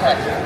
แ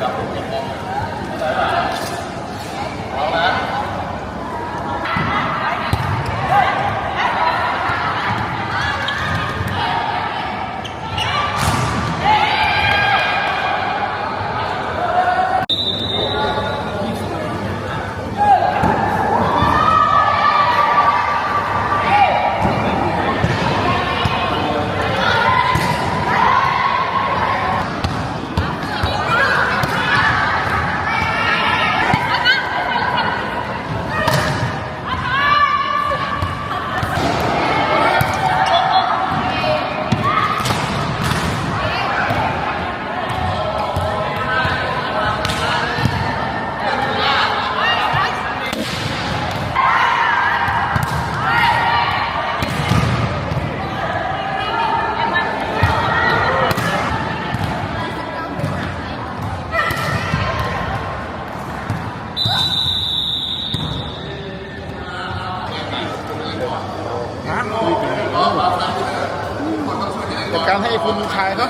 จัดการให้คุณชายเขา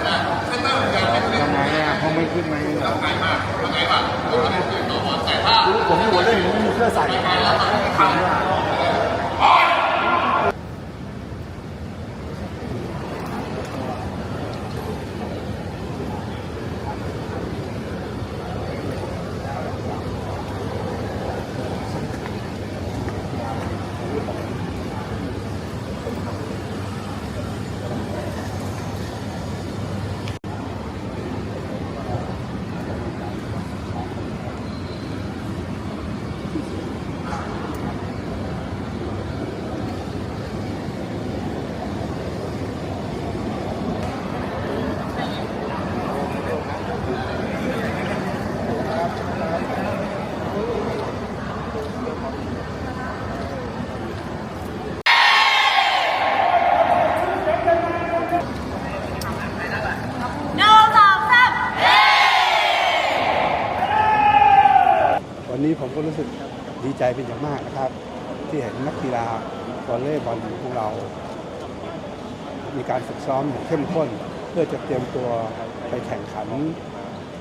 ทำไมอะเขาไม่ขึ้นมาเองเหรอผมหัวเล่นผมไม่มีเสื้อใส่วันนี้ผม ก็รู้สึกดีใจเป็นอย่างมากนะครับ ที่เห็นนักกีฬาวอลเลย์บอลของเรา มีการฝึกซ้อมอย่างเข้มข้น เพื่อจะเตรียมตัวไปแข่งขัน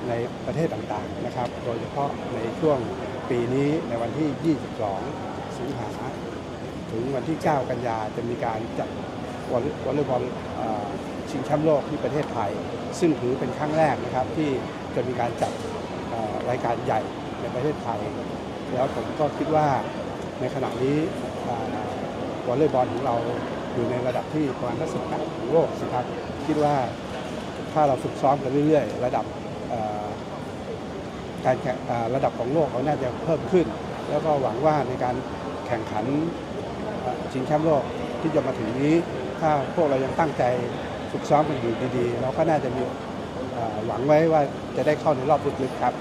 ในประเทศต่างๆนะครับ โดยเฉพาะในช่วงปีนี้ในวันที่ 22 สิงหาถึงวันที่ 9 กันยาจะมีการจัดวอลวอลเลย์บอลชิงแชมป์โลกที่ประเทศไทย ซึ่งถือเป็นครั้งแรกนะครับที่จะมีการจัดรายการใหญ่ ในประเทศไทย แล้วผมก็คิดว่าในขณะนี้วอลเลย์บอลของเราอยู่ในระดับที่ประมาณสิบแปดของโลกสิครับคิดว่าถ้าเราฝึกซ้อมกันเรื่อยๆ ระดับการแข่งระดับของโลกเราน่าจะเพิ่มขึ้น แล้วก็หวังว่าในการแข่งขันชิงแชมป์โลกที่จะมาถึงนี้ ถ้าพวกเรายังตั้งใจฝึกซ้อมกันอยู่ดีๆ เราก็น่าจะมีหวังไว้ว่าจะได้เข้าในรอบลึกๆครับ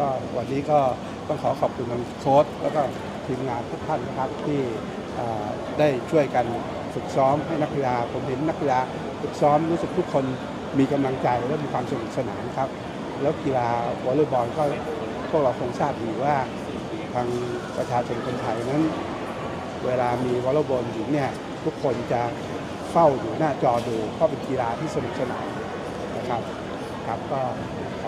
ก็วันนี้ก็ต้องขอขอบคุณทางโค้ชแล้วก็ทีมงานทุกท่านนะครับที่ได้ช่วยกันฝึกซ้อมให้นักกีฬาผมเห็นนักกีฬาฝึกซ้อมรู้สึกทุกคนมีกำลังใจและมีความสนุกสนานครับ แล้วกีฬาวอลเลย์บอลก็พวกเราคงทราบดีว่าทางประชาชนคนไทยนั้น เวลามีวอลเลย์บอลหญิงเนี่ยทุกคนจะเฝ้าอยู่หน้าจอดูเพราะเป็นกีฬาที่สนุกสนานนะครับครับก็ครับ